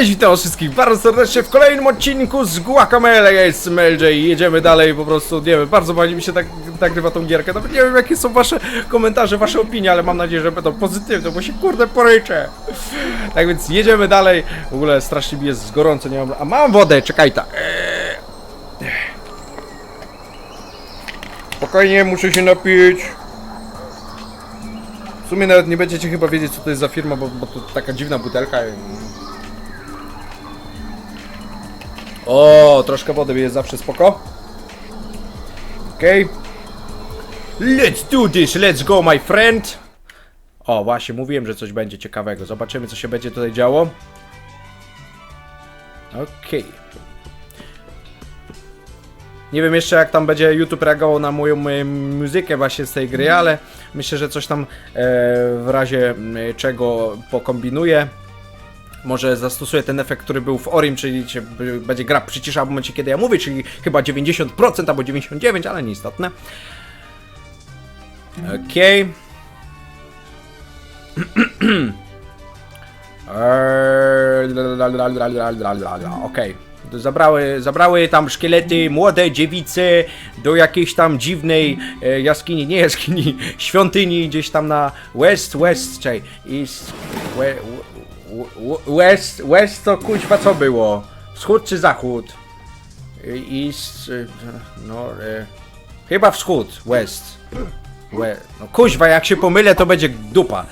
Cześć, witam wszystkich bardzo serdecznie w kolejnym odcinku z Guacamele. Ja jestem LJ i jedziemy dalej po prostu, nie wiem, bardzo fajnie mi się tak nagrywa tą gierkę. Nawet nie wiem jakie są wasze komentarze, wasze opinie, ale mam nadzieję, że będą pozytywne, bo się kurde poryczę. Tak więc jedziemy dalej. W ogóle strasznie mi jest gorąco, nie mam... A mam wodę, czekaj ta. Eee. Spokojnie, muszę się napić. W sumie nawet nie będziecie chyba wiedzieć co to jest za firma, bo, bo to taka dziwna butelka. O, troszkę wody jest zawsze spoko. Okej. Let's do this, let's go my friend. O, właśnie, mówiłem, że coś będzie ciekawego. Zobaczymy, co się będzie tutaj działo. Okej. Nie wiem jeszcze jak tam będzie YouTube reagował na moją, moją muzykę właśnie z tej gry, ale myślę, że coś tam e, w razie czego pokombinuję. Może zastosuję ten efekt, który był w Orim, czyli się, będzie gra przyciszała w momencie, kiedy ja mówię, czyli chyba 90% albo 99%, ale nieistotne. Okej. Eee, Okej. Zabrały, zabrały tam szkielety młode dziewice do jakiejś tam dziwnej e, jaskini, nie jaskini, świątyni gdzieś tam na West, West, czej, East, we, West, West to kuźwa co było? Wschód czy zachód? East, e, no, e, chyba wschód, West. We, no kuźwa, jak się pomylę to będzie dupa.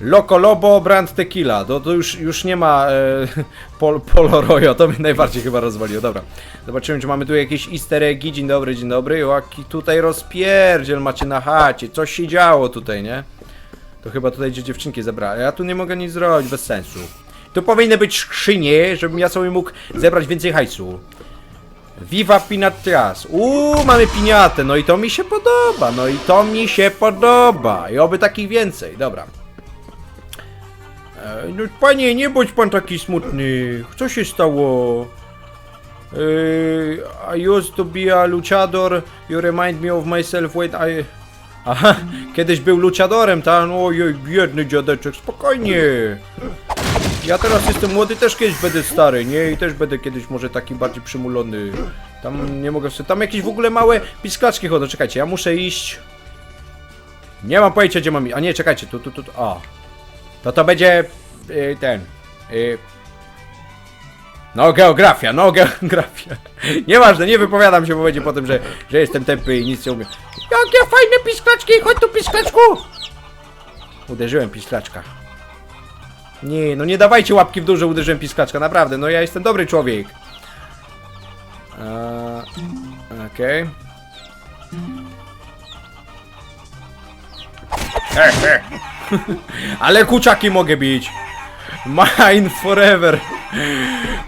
Loco Lobo, brand Tequila. To, to już, już nie ma e, pol, Polorojo, to mnie najbardziej chyba rozwaliło. Dobra, zobaczymy, czy mamy tu jakieś easter eggi. Dzień dobry, dzień dobry. Jaki tutaj rozpierdziel macie na chacie. Coś się działo tutaj, nie? To chyba tutaj gdzie dziewczynki zebrali. Ja tu nie mogę nic zrobić, bez sensu. Tu powinny być skrzynie, żebym ja sobie mógł zebrać więcej hajsu. Viva Pinatrias. Uuu, mamy piniatę. No i to mi się podoba. No i to mi się podoba. I oby takich więcej. Dobra. E, No panie, nie bądź pan taki smutny. Co się stało? E, I used to be a luchador. You remind me of myself when I... Aha, kiedyś był luchadorem, tak? Ojej, biedny dziadeczek, spokojnie. Ja teraz jestem młody, też kiedyś będę stary, nie? I też będę kiedyś może taki bardziej przymulony. Tam nie mogę sobie... Tam jakieś w ogóle małe pisklaczki chodzą. Czekajcie, ja muszę iść... Nie mam pojęcia, gdzie mam iść. A nie, czekajcie, tu, tu, tu, tu. A. To to będzie... y, ten... y, no, geografia, no, geografia. Nieważne, nie wypowiadam się, bo będzie potem, że, że jestem tępy i nic nie umiem. Jakie fajne pisklaczki, chodź tu pisklaczku! Uderzyłem pisklaczka. Nie, no nie dawajcie łapki w dół, że uderzyłem pisklaczka, naprawdę, no ja jestem dobry człowiek. Eee, Okej. He. Ale kuczaki mogę bić. Mine forever.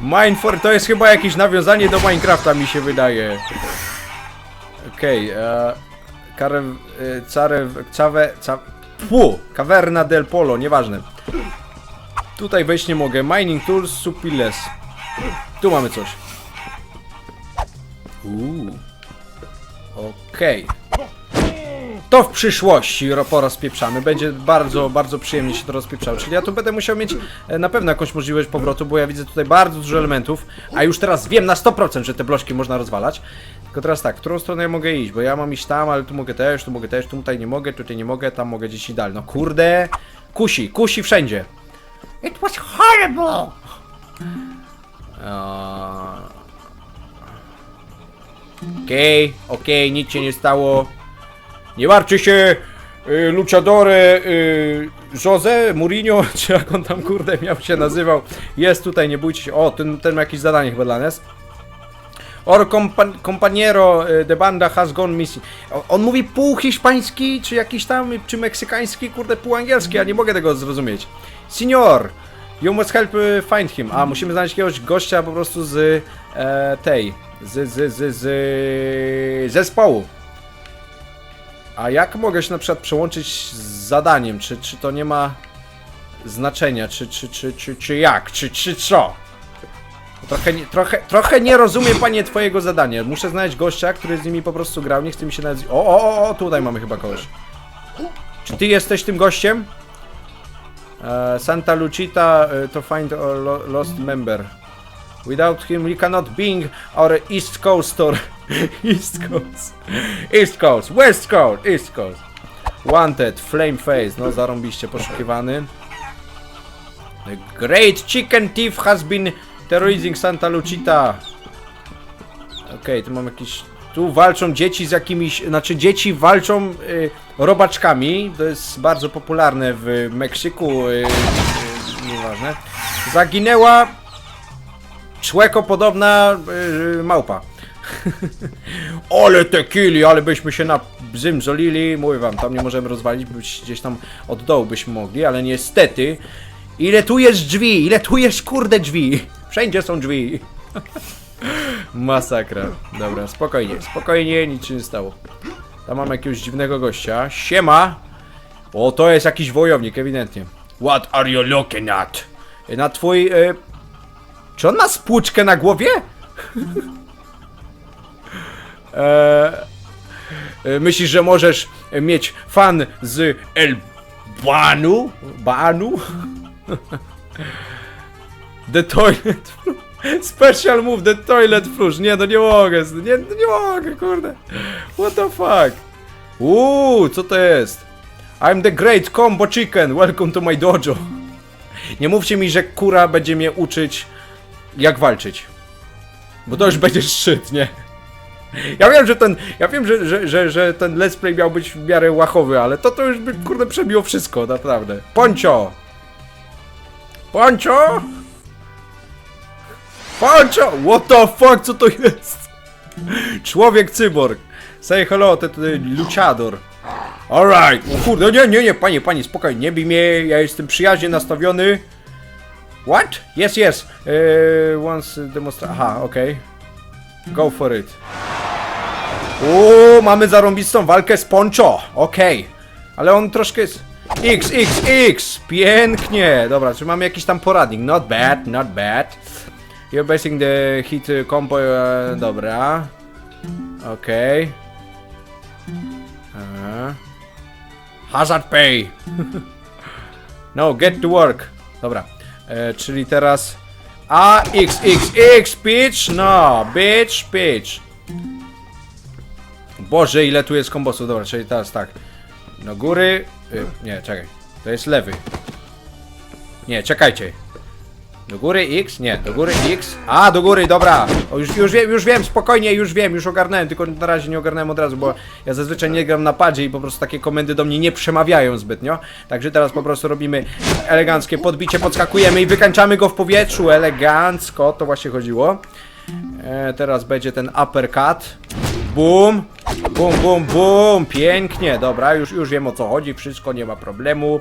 Mine for... To jest chyba jakieś nawiązanie do Minecrafta mi się wydaje. Okej, okay, Karew... e, Carew... Cawe... Ca... Pu! Caverna del Polo, nieważne. Tutaj wejść nie mogę. Mining Tools Supiles. Tu mamy coś. Uuu. Okej. To w przyszłości ro- porozpieprzamy. Będzie bardzo, bardzo przyjemnie się to rozpieprzało. Czyli ja tu będę musiał mieć e, na pewno jakąś możliwość powrotu, bo ja widzę tutaj bardzo dużo elementów, a już teraz wiem na 100%, że te bloczki można rozwalać. Tylko teraz tak, w którą stronę ja mogę iść? Bo ja mam iść tam, ale tu mogę też, tu mogę też, tutaj nie mogę, tutaj nie mogę, tam mogę gdzieś i dalej. No kurde, kusi, kusi wszędzie. It was horrible! Okej, okej, nic się nie stało. Nie martwcie się, y, luchadore y, Jose Mourinho, czy jak on tam kurde miał się nazywał, jest tutaj, nie bójcie się. O, ten, ten ma jakieś zadanie chyba dla nas. Or compa compañero y, de banda has gone missing. On mówi pół hiszpański, czy jakiś tam, czy meksykański, kurde pół angielski, ja nie mogę tego zrozumieć. Senior, you must help y, find him. A, musimy znaleźć jakiegoś gościa po prostu z e, tej, z, z, z, z zespołu. A jak mogę się na przykład przełączyć z zadaniem? Czy, czy to nie ma znaczenia? Czy, czy, czy, czy, czy jak? Czy, czy co? Trochę, nie- trochę, trochę nie rozumiem, panie, twojego zadania. Muszę znaleźć gościa, który z nimi po prostu grał. Nie chce mi się nawet... O, o, o, tutaj mamy chyba kogoś. Czy ty jesteś tym gościem? E, Santa Lucita e, to find a lo lost member. Without him we cannot being our East Coast or East Coast. East Coast, West Coast, East Coast. Wanted, Flame Face, no zarąbiście poszukiwany. The great chicken thief has been terrorizing Santa Lucita. Okej, tu mam jakiś... Tu walczą dzieci z jakimiś... Znaczy dzieci walczą y, robaczkami. To jest bardzo popularne w Meksyku. Y, y, nieważne. Zaginęła człekopodobna y, małpa. ale te kili, ale byśmy się na bzym zolili. Mówię wam, tam nie możemy rozwalić, bo gdzieś tam od dołu byśmy mogli, ale niestety. Ile tu jest drzwi? Ile tu jest kurde drzwi? Wszędzie są drzwi. Masakra. Dobra, spokojnie, spokojnie, nic się nie stało. Tam mam jakiegoś dziwnego gościa. Siema! O, to jest jakiś wojownik, ewidentnie. What are you looking at? Na twój... E... Czy on ma spłuczkę na głowie? e... e, Myślisz, że możesz mieć fan z El Banu? Banu? The toilet Special move, the toilet flush. Nie, no nie mogę, nie, no nie mogę, kurde. What the fuck? Uuu, co to jest? I'm the great combo chicken, welcome to my dojo. Nie mówcie mi, że kura będzie mnie uczyć, jak walczyć. Bo to już będzie szczyt, nie? Ja wiem, że ten, ja wiem, że, że, że, że ten let's play miał być w miarę łachowy, ale to to już by, kurde, przebiło wszystko, naprawdę. Poncio! Poncio! Poncio! What the fuck, co to jest? Człowiek cyborg. Say hello, to luchador. Alright. O kurde, nie, nie, nie, panie, panie, spokojnie, nie bij mnie, ja jestem przyjaźnie nastawiony. What? Yes, yes. Uh, once demonstra... Aha, okej. Go for it. Uuu, mamy zarąbistą walkę z Poncho. Okej. Ale on troszkę jest... X, X, X! Pięknie! Dobra, czy mamy jakiś tam poradnik? Not bad, not bad. You're basing the hit uh, combo... Uh, dobra. Okej. Okay. Hazard pay! no, get to work. Dobra. E, czyli teraz... A, X, X, X, bitch! No, bitch, bitch. Boże, ile tu jest kombosów. Dobra, czyli teraz tak. Do góry... Y, nie, czekaj. To jest lewy. Nie, czekajcie. Do góry X? Nie, do góry X. A, do góry, dobra. O, już, już wiem, już wiem, spokojnie, już wiem, już ogarnąłem, tylko na razie nie ogarnąłem od razu, bo ja zazwyczaj nie gram na padzie i po prostu takie komendy do mnie nie przemawiają zbytnio. Także teraz po prostu robimy eleganckie podbicie, podskakujemy i wykańczamy go w powietrzu. Elegancko, to właśnie chodziło. E, teraz będzie ten uppercut. Bum! Bum, bum, bum! Pięknie, dobra, już, już wiem o co chodzi, wszystko, nie ma problemu.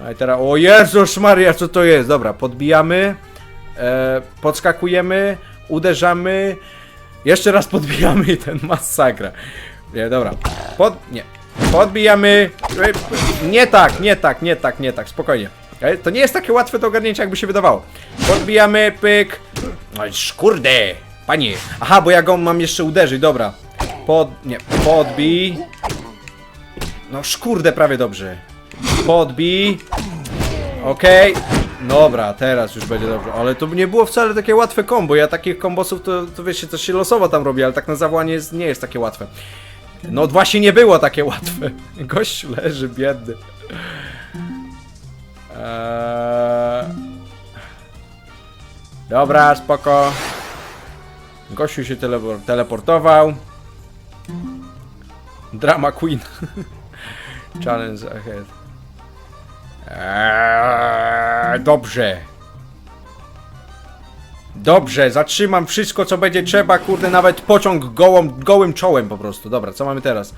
No i teraz, o Jezus Maria, co to jest? Dobra, podbijamy, e, podskakujemy, uderzamy, jeszcze raz podbijamy i ten masakra. Nie, dobra, pod, nie, podbijamy, e, nie tak, nie tak, nie tak, nie tak, spokojnie. E, To nie jest takie łatwe do ogarnięcia, jakby się wydawało. Podbijamy, pyk, no kurde, panie, aha, bo ja go mam jeszcze uderzyć, dobra. Pod, nie, podbij, no szkurde, prawie dobrze. Podbij. Okej. Dobra, teraz już będzie dobrze. Ale to nie było wcale takie łatwe kombo. Ja takich kombosów to, to wiecie, coś się losowo tam robi, ale tak na zawołanie jest, nie jest takie łatwe. No właśnie nie było takie łatwe. Gość leży, biedny. Eee... Dobra, spoko. Gościu się tele- teleportował. Drama Queen. Challenge ahead. Eee, dobrze. Dobrze, zatrzymam wszystko co będzie trzeba, kurde, nawet pociąg gołą, gołym czołem po prostu. Dobra, co mamy teraz?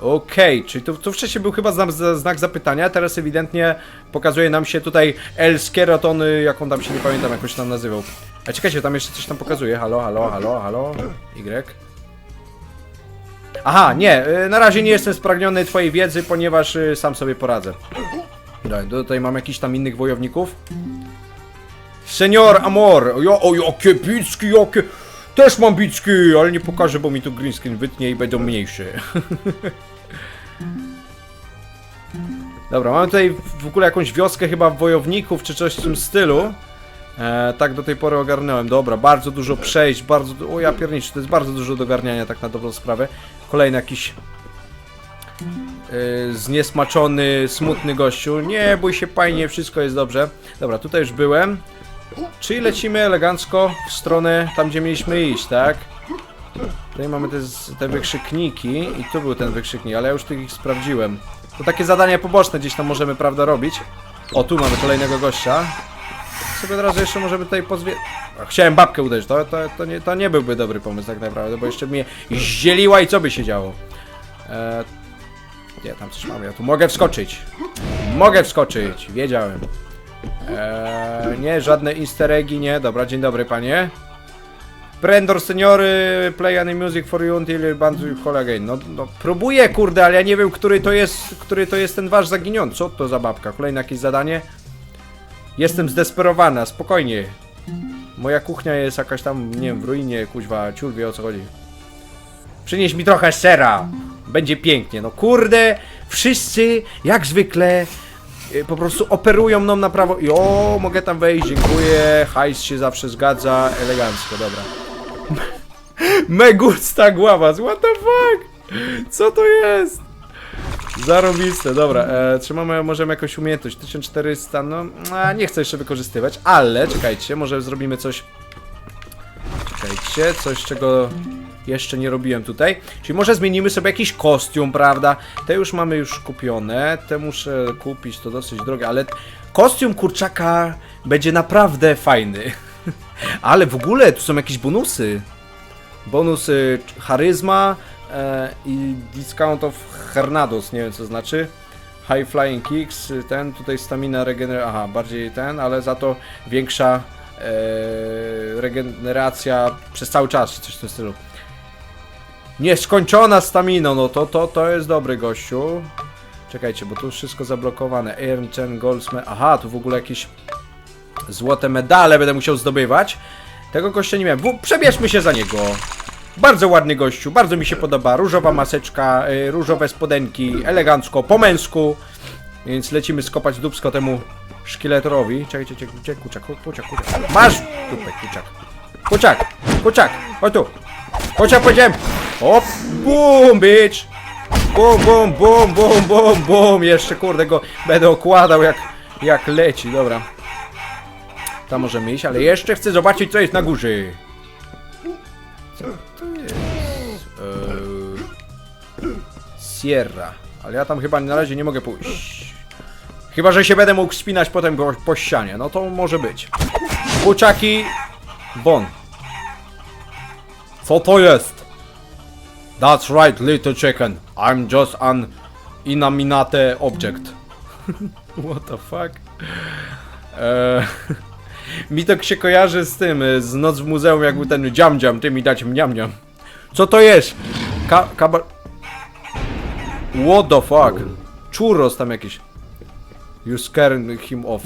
Okej, czyli tu, tu wcześniej był chyba znak, znak zapytania, teraz ewidentnie pokazuje nam się tutaj El Skeleton, y, jak on tam się nie pamiętam, jak on się tam nazywał. A czekajcie, tam jeszcze coś tam pokazuje. Halo, halo, halo, halo. Y. Aha, nie, y, na razie nie jestem spragniony twojej wiedzy, ponieważ y, sam sobie poradzę. Dobra, tutaj mam jakichś tam innych wojowników. Senior Amor! Jo, o, jakie bicki, jakie... Też mam bicki, ale nie pokażę, bo mi tu green screen wytnie i będą mniejsze. Dobra, mamy tutaj w ogóle jakąś wioskę chyba wojowników, czy coś w tym stylu. E, tak do tej pory ogarnąłem. Dobra, bardzo dużo przejść, bardzo... O ja pierniczę, to jest bardzo dużo do ogarniania, tak na dobrą sprawę. Kolejny jakiś... e, zniesmaczony, smutny gościu. Nie bój się, fajnie, wszystko jest dobrze. Dobra, tutaj już byłem. Czyli lecimy elegancko w stronę tam, gdzie mieliśmy iść, tak? Tutaj mamy te, te wykrzykniki i tu był ten wykrzyknik, ale ja już tych ich sprawdziłem. To takie zadania poboczne gdzieś tam możemy, prawda, robić. O, tu mamy kolejnego gościa. Sobie od razu jeszcze możemy tutaj pozwie... Chciałem babkę uderzyć, to, to, to, nie, to nie byłby dobry pomysł tak naprawdę, bo jeszcze mnie zdzieliła i co by się działo? Eee, nie, tam coś mamy, ja tu mogę wskoczyć. Mogę wskoczyć, wiedziałem. Eee, nie, żadne easter eggi, nie. Dobra, dzień dobry panie. Prendor seniory, play any music for you until band you call again. No, no, próbuję, kurde, ale ja nie wiem, który to jest, który to jest ten wasz zaginiony. Co to za babka? Kolejne jakieś zadanie? Jestem zdesperowana, spokojnie. Moja kuchnia jest jakaś tam, nie wiem, w ruinie, kuźwa, ciul wie o co chodzi. Przynieś mi trochę sera. Będzie pięknie. No kurde, wszyscy, jak zwykle, y, po prostu operują mną na prawo i o, mogę tam wejść, dziękuję, hajs się zawsze zgadza, elegancko, dobra. Megusta gława, what the fuck? Co to jest? Zarobiste, dobra, e, trzymamy, możemy jakąś umiejętność, 1400, no, a, nie chcę jeszcze wykorzystywać, ale, czekajcie, może zrobimy coś, czekajcie, coś czego jeszcze nie robiłem tutaj, czyli może zmienimy sobie jakiś kostium, prawda, te już mamy już kupione, te muszę kupić, to dosyć drogie, ale kostium kurczaka będzie naprawdę fajny, ale w ogóle tu są jakieś bonusy, bonus charyzma e, i discount of Hernados, nie wiem co znaczy. High flying kicks, ten tutaj stamina regeneracja, aha, bardziej ten, ale za to większa e, regeneracja przez cały czas, coś w tym stylu. Nieskończona stamina, no to, to, to jest dobry gościu. Czekajcie, bo tu wszystko zablokowane. Earn 10 Goldsman. Aha, tu w ogóle jakieś złote medale będę musiał zdobywać. Tego gościa nie miałem. W- Przebierzmy się za niego. Bardzo ładny gościu, bardzo mi się podoba. Różowa maseczka, y, różowe spodenki, elegancko, po męsku. Więc lecimy skopać dubsko temu szkieletorowi. Czekaj, czekaj, czekaj, kuczak, kuczak, kuczak. Masz dupę, kuczak. Kuczak, kuczak, chodź tu. Kuczak, powiedziałem. Hop, boom, bitch. Bum, bum, bum, bum, bum, bum. Jeszcze kurde go będę okładał jak, jak leci, dobra. Tam możemy iść, ale jeszcze chcę zobaczyć co jest na górze. Co to jest? Eee, Sierra. Ale ja tam chyba na razie nie mogę pójść. Chyba, że się będę mógł spinać potem go po ścianie. No to może być. Kuczaki. Bon. Co to jest? That's right, little chicken. I'm just an inanimate object. What the fuck? Eee, mi to się kojarzy z tym, y, z Noc w Muzeum, jakby ten dziam dziam, ty mi dać mniam. Co to jest? Ka kabar... What the fuck? Churros tam jakiś. You scare him off.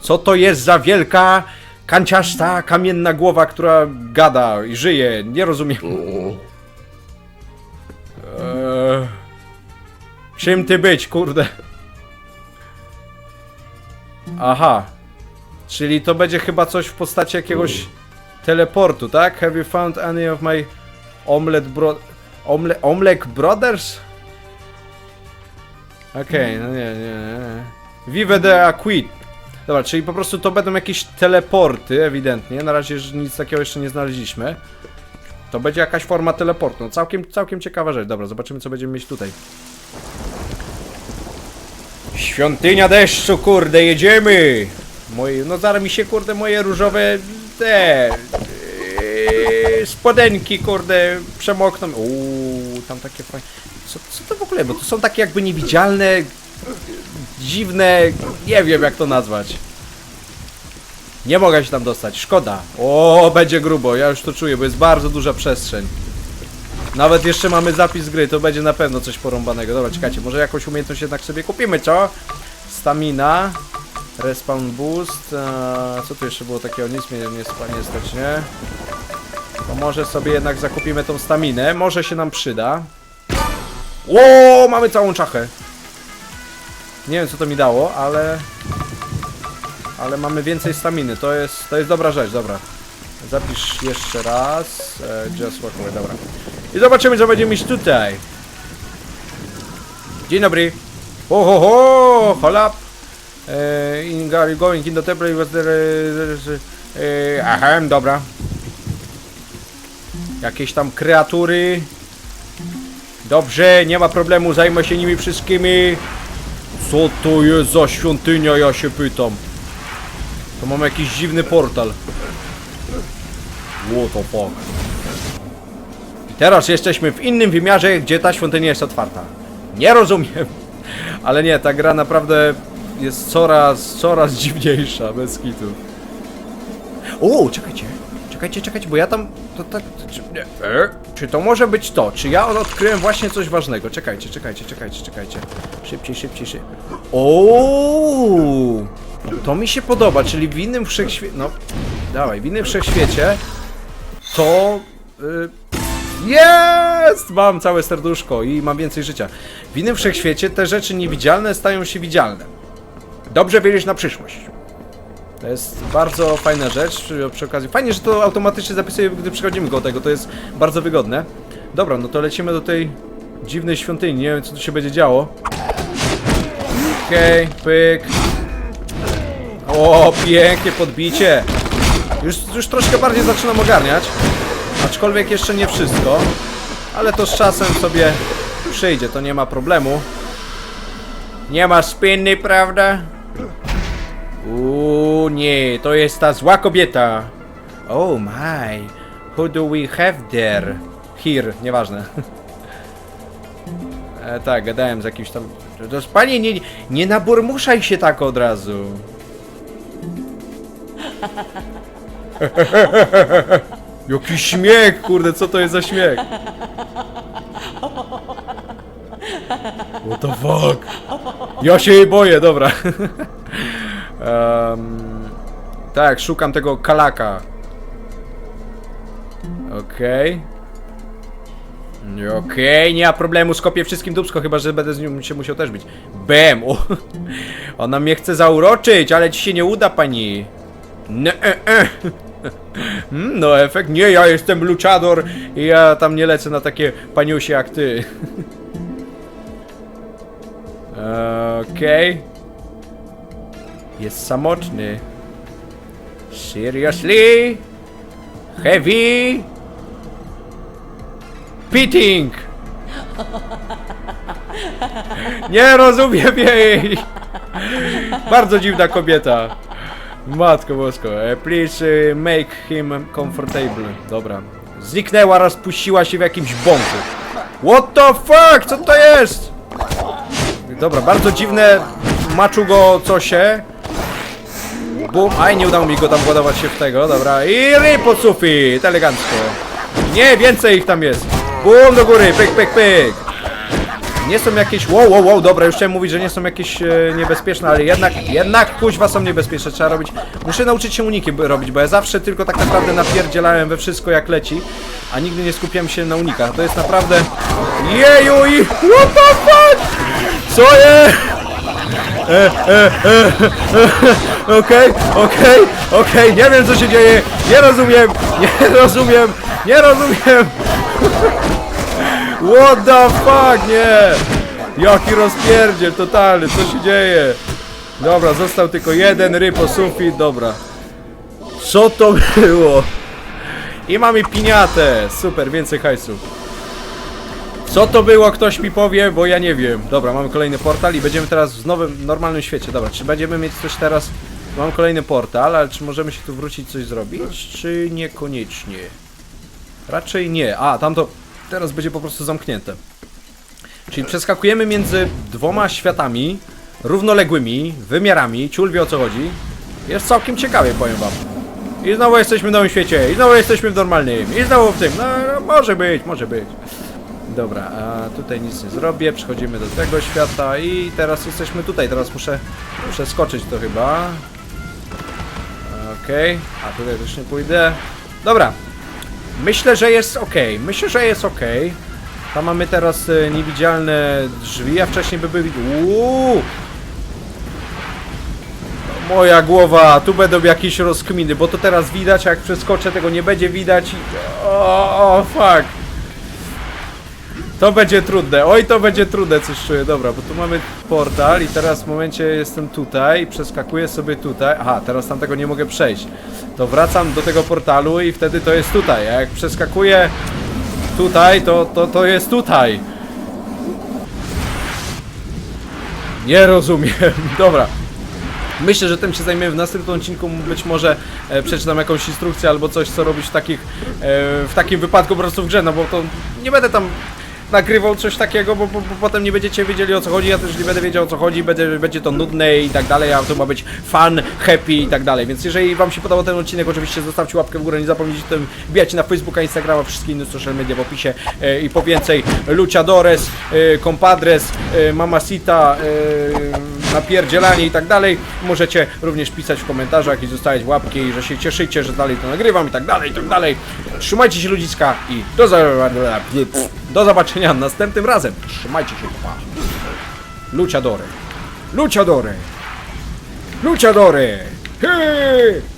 Co to jest za wielka, kanciasta, kamienna głowa, która gada i żyje? Nie rozumiem. Eee, czym ty być, kurde? Aha. Czyli to będzie chyba coś w postaci jakiegoś teleportu, tak? Have you found any of my omelet bro... Omle... Omlek Brothers? Okej, no nie, nie, nie. Vive de Aquit. Dobra, czyli po prostu to będą jakieś teleporty, ewidentnie. Na razie nic takiego jeszcze nie znaleźliśmy. To będzie jakaś forma teleportu. No całkiem, całkiem ciekawa rzecz. Dobra, zobaczymy co będziemy mieć tutaj. Świątynia deszczu, kurde, jedziemy! Moje, no zaraz mi się, kurde, moje różowe te yy, spodenki, kurde, przemokną. Uuu, tam takie fajne. Co, co to w ogóle? Bo to są takie jakby niewidzialne, dziwne, nie wiem jak to nazwać. Nie mogę się tam dostać, szkoda. O, będzie grubo, ja już to czuję, bo jest bardzo duża przestrzeń. Nawet jeszcze mamy zapis gry, to będzie na pewno coś porąbanego. Dobra, czekajcie, może jakąś umiejętność jednak sobie kupimy, co? Stamina, respawn boost, eee, co tu jeszcze było takiego? Nic mnie nie, nie stać, nie? To może sobie jednak zakupimy tą staminę, może się nam przyda. Ło, mamy całą czachę. Nie wiem co to mi dało, ale... Ale mamy więcej staminy, to jest, to jest dobra rzecz, dobra. Zapisz jeszcze raz. Just walk away, dobra. I zobaczymy co będziemy mieć tutaj. Dzień dobry. Ho ho ho! Hold up. E, in Gary going in the temple was there... E, e, aha, dobra. Jakieś tam kreatury. Dobrze, nie ma problemu, zajmę się nimi wszystkimi. Co to jest za świątynia, ja się pytam. To mamy jakiś dziwny portal. What the fuck. I teraz jesteśmy w innym wymiarze, gdzie ta świątynia jest otwarta. Nie rozumiem. Ale nie, ta gra naprawdę jest coraz, coraz dziwniejsza, bez kitu. O, czekajcie. Czekajcie, czekajcie, bo ja tam... To, tak, czy, nie, e? czy to może być to? Czy ja odkryłem właśnie coś ważnego? Czekajcie, czekajcie, czekajcie, czekajcie. Szybciej, szybciej, szybciej. O, To mi się podoba, czyli w innym wszechświecie... No, dawaj, w innym wszechświecie to... Y, jest! Mam całe serduszko i mam więcej życia. W innym wszechświecie te rzeczy niewidzialne stają się widzialne. Dobrze wiedzieć na przyszłość. To jest bardzo fajna rzecz przy, okazji. Fajnie, że to automatycznie zapisuje, gdy przechodzimy go tego, to jest bardzo wygodne. Dobra, no to lecimy do tej dziwnej świątyni. Nie wiem, co tu się będzie działo. Okej, pyk. O, pięknie podbicie. Już, już troszkę bardziej zaczynam ogarniać. Aczkolwiek jeszcze nie wszystko. Ale to z czasem sobie przyjdzie, to nie ma problemu. Nie ma spinny, prawda? Uuu, nie, to jest ta zła kobieta. Oh my, who do we have there? Here, nieważne. E, tak, gadałem z jakimś tam... To panie, nie, nie naburmuszaj się tak od razu. Jaki śmiech, kurde, co to jest za śmiech? What the fuck? Ja się jej boję, dobra. Em, tak, szukam tego kalaka. Okej. Okej, nie ma problemu, skopię wszystkim dubsko, chyba że będę z nią się musiał też bić. Bem! O, ona mnie chce zauroczyć, ale ci się nie uda, pani. Ne, e, e. Mm, No efekt, nie, ja jestem luchador i ja tam nie lecę na takie paniusie jak ty. Okej. Jest samotny. Seriously? Heavy? Pitting! Nie rozumiem jej! Bardzo dziwna kobieta. Matko bosko. e, Please e, make him comfortable. Dobra. Zniknęła, rozpuściła się w jakimś bąku. What the fuck? Co to jest? Dobra, bardzo dziwne maczugo cosie. Bum, aj nie udało mi go tam ładować się w tego, dobra. I ryb pod sufit, elegancko. Nie, więcej ich tam jest. Bum, do góry, pyk, pyk, pyk. Nie są jakieś, wow, wow, wow, dobra, już chciałem mówić, że nie są jakieś e, niebezpieczne, ale jednak, jednak kuźwa są niebezpieczne, trzeba robić, muszę nauczyć się uniki robić, bo ja zawsze tylko tak naprawdę napierdzielałem we wszystko jak leci, a nigdy nie skupiałem się na unikach, to jest naprawdę, jeju i, what the fuck, co jest? Okej, okej, okej, nie wiem co się dzieje, nie rozumiem, nie rozumiem, nie rozumiem. What the fuck, nie! Jaki rozpierdziel totalny, co się dzieje? Dobra, został tylko jeden ryb o sufit, dobra. Co to było? I mamy piniatę, super, więcej hajsu. Co to było, ktoś mi powie, bo ja nie wiem. Dobra, mamy kolejny portal i będziemy teraz w nowym, normalnym świecie. Dobra, czy będziemy mieć coś teraz... Mam kolejny portal, ale czy możemy się tu wrócić coś zrobić, czy niekoniecznie? Raczej nie. A, tamto teraz będzie po prostu zamknięte. Czyli przeskakujemy między dwoma światami, równoległymi, wymiarami, ciul wie o co chodzi. Jest całkiem ciekawie, powiem wam. I znowu jesteśmy w nowym świecie, i znowu jesteśmy w normalnym, i znowu w tym. No, no może być, może być. Dobra, a tutaj nic nie zrobię, przechodzimy do tego świata i teraz jesteśmy tutaj, teraz muszę przeskoczyć to chyba. Okej, a tutaj też nie pójdę. Dobra, myślę, że jest ok, myślę, że jest ok. Tam mamy teraz e, niewidzialne drzwi, a wcześniej by byli... Uuu! Moja głowa, tu będą jakieś rozkminy, bo to teraz widać, a jak przeskoczę tego nie będzie widać i... O fuck. To będzie trudne, oj to będzie trudne, coś czuję, dobra, bo tu mamy portal i teraz w momencie jestem tutaj przeskakuję sobie tutaj, aha, teraz tam tego nie mogę przejść, to wracam do tego portalu i wtedy to jest tutaj, a jak przeskakuję tutaj, to, to, to jest tutaj. Nie rozumiem, dobra. Myślę, że tym się zajmiemy w następnym odcinku. Być może e, przeczytam jakąś instrukcję albo coś, co robić w takich, e, w takim wypadku po prostu w grze, no bo to nie będę tam nagrywał coś takiego, bo, bo, bo potem nie będziecie wiedzieli o co chodzi, ja też nie będę wiedział o co chodzi, będzie, będzie to nudne i tak dalej, a to ma być fun, happy i tak dalej, więc jeżeli wam się podobał ten odcinek, oczywiście zostawcie łapkę w górę, nie zapomnijcie tym wbijać na Facebooka, Instagrama, wszystkie inne social media w opisie e, i po więcej. Luchadores, e, Compadres, e, Mamacita, e, napierdzielanie i tak dalej. Możecie również pisać w komentarzach i zostawiać łapki, że się cieszycie, że dalej to nagrywam i tak dalej, i tak dalej. Trzymajcie się ludziska i do, do zobaczenia następnym razem. Trzymajcie się, pa. Luciadory. Luciadory. Luciadory. Hej!